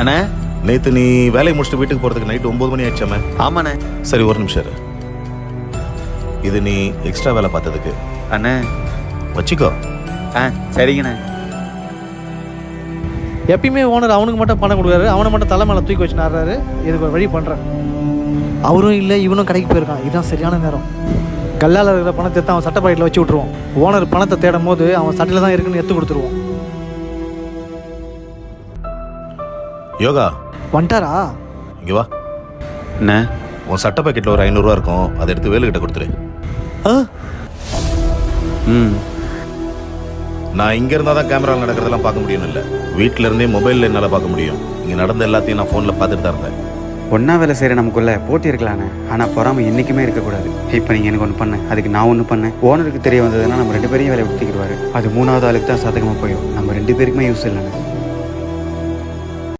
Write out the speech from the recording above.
அண்ணே. நேத்து நீ வேலையை முடிச்சுட்டு வீட்டுக்கு போறதுக்கு நைட் ஒன்பது மணி ஆயிடுச்சாமே ஆமாண்ணே. சரி ஒரு நிமிஷம் இரு. இது நீ எக்ஸ்ட்ரா வேலை பார்த்ததுக்கு. அண்ணே. வச்சுக்கோ. ஆ சரிங்கண்ணே. எப்பயுமே ஓனர் அவனுக்கு மட்டும் பணம் கொடுக்குறாரு. அவனை மட்டும் தலை மேலே தூக்கி வச்சு நாடுறாரு இதுக்கு ஒரு வழி பண்ணுறேன் அவரும் இல்லை இவனும் கடைக்கு போயிருக்கான். இதுதான் சரியான நேரம். கல்லால் இருக்கிற பணத்தை எடுத்து அவன் சட்டை பாக்கெட்டில் வச்சு விட்ருவோம் ஓனர் பணத்தை தேடும் போது அவன் சட்டையில் தான் இருக்குன்னு எடுத்து கொடுத்துருவோம் யோகா. வந்துட்டாரா இங்க வா. அண்ணே உன் சட்டை பாக்கெட்ல ஒரு ஐநூறுரூவா இருக்கும். அதை எடுத்து வேலுக்கிட்ட கொடுத்துரு. ஆ? ம். நான் இங்க இருந்தா தான் கேமரா நடக்கிறதெல்லாம் பார்க்க முடியும் இல்ல. வீட்ல இருந்தே மொபைல்ல என்னால பார்க்க முடியும். இங்க நடந்த எல்லாத்தையும் நான் போன்ல பார்த்துட்டு தான் இருந்தேன். ஒன்றா வேலை செய்கிற நமக்குள்ள போட்டி இருக்கலாண்ணே ஆனால் பொறாமை என்றைக்குமே இருக்கக்கூடாது. இப்போ நீங்கள் எனக்கு ஒன்று பண்ணேன் அதுக்கு நான் ஒன்று பண்ணேன் ஓனருக்கு தெரிய வந்ததுன்னா நம்ம ரெண்டு பேரையும் வேலை விட்டுக்கிடுவாரு. அது மூணாவது ஆளுக்கு தான் சாதகமாக போயிடும். நம்ம ரெண்டு பேருக்குமே யூஸ் இல்லைண்ணே